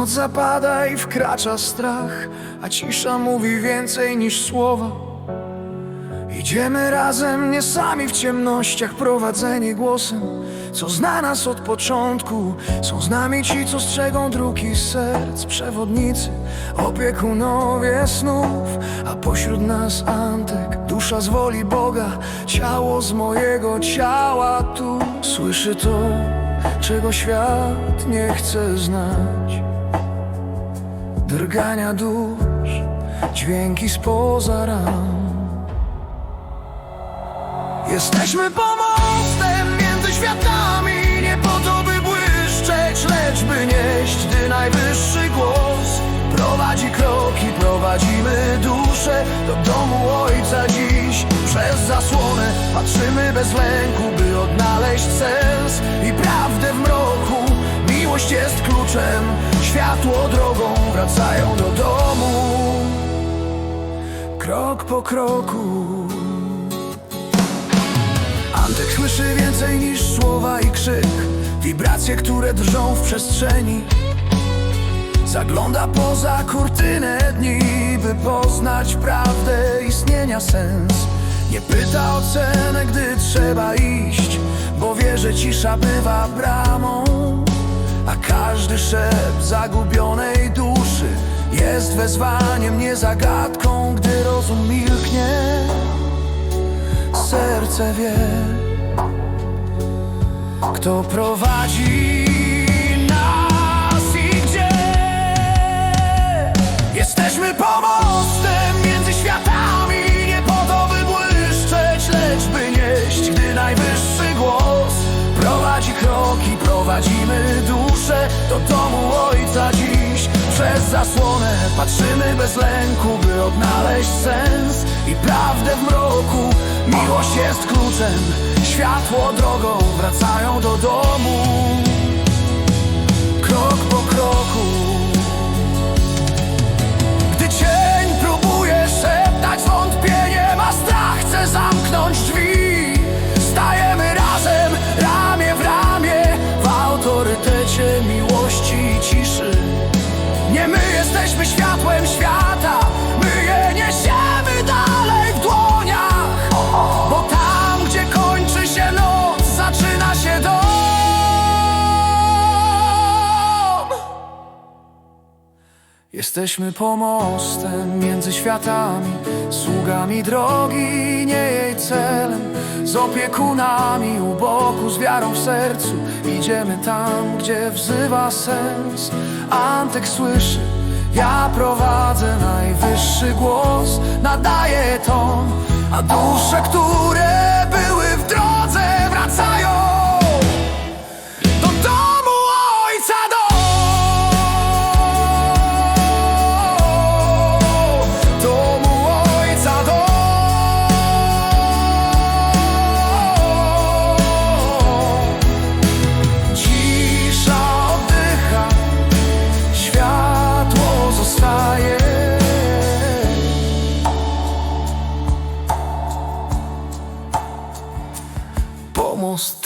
Noc zapada i wkracza strach, a cisza mówi więcej niż słowa. Idziemy razem, nie sami w ciemnościach, prowadzeni głosem, co zna nas od początku. Są z nami ci, co strzegą dróg i serc, przewodnicy, opiekunowie snów, a pośród nas Antek, dusza z woli Boga, ciało z mojego ciała tu. Słyszy to, czego świat nie chce znać. Drgania dusz, dźwięki spoza ram. Jesteśmy pomostem między światami Nie po to by błyszczeć, lecz by nieść Gdy najwyższy głos prowadzi kroki Prowadzimy duszę do domu Ojca dziś Przez zasłonę patrzymy bez lęku By odnaleźć sens i prawdę w mroku Miłość jest kluczem, światło drogą Wracają do domu. Krok po kroku. Antek słyszy więcej niż słowa i krzyk. Wibracje, które drżą w przestrzeni. Zagląda poza kurtynę dni By poznać prawdę istnienia sens. Nie pyta o cenę, gdy trzeba iść Bo wie, że cisza bywa bramą A każdy szept zagubionej duszy Jest wezwaniem, nie zagadką Gdy rozum milknie serce wie, kto prowadzi nas i gdzie. Jesteśmy pomostem do domu Ojca dziś. Przez zasłonę patrzymy bez lęku, by odnaleźć sens i prawdę w mroku. Miłość jest kluczem, światło drogą, wracają do domu. Krok po kroku. Jesteśmy pomostem między światami, sługami drogi, nie jej celem. Z opiekunami u boku, z wiarą w sercu, idziemy tam, gdzie wzywa sens. Antek słyszy, ja prowadzę najwyższy głos, nadaję ton, a dusze, które nós